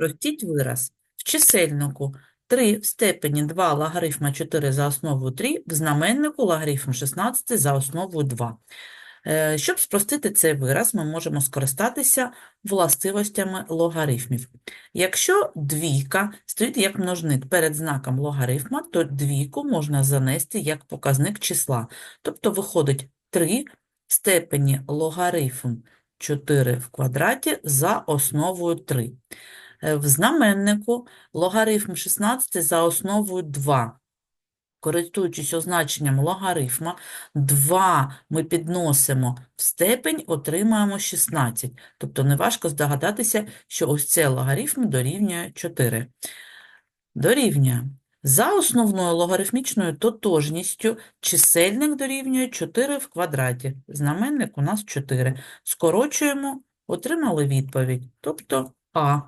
Спростіть вираз. В чисельнику 3 в степені 2 логарифма 4 за основу 3, в знаменнику логарифм 16 за основу 2. Е, Щоб спростити цей вираз, ми можемо скористатися властивостями логарифмів. Якщо двійка стоїть як множник перед знаком логарифма, то двійку можна занести як показник числа. Тобто виходить 3 в степені логарифм 4 в квадраті за основою 3. Е, В знаменнику логарифм 16 за основою 2. Користуючись означенням логарифма, 2 ми підносимо в степень, отримаємо 16. Тобто неважко здогадатися, що ось це логарифм дорівнює 4. Дорівнює. За основною логарифмічною тотожністю чисельник дорівнює 4 в квадраті. Знаменник у нас 4. Скорочуємо, отримали відповідь, тобто А.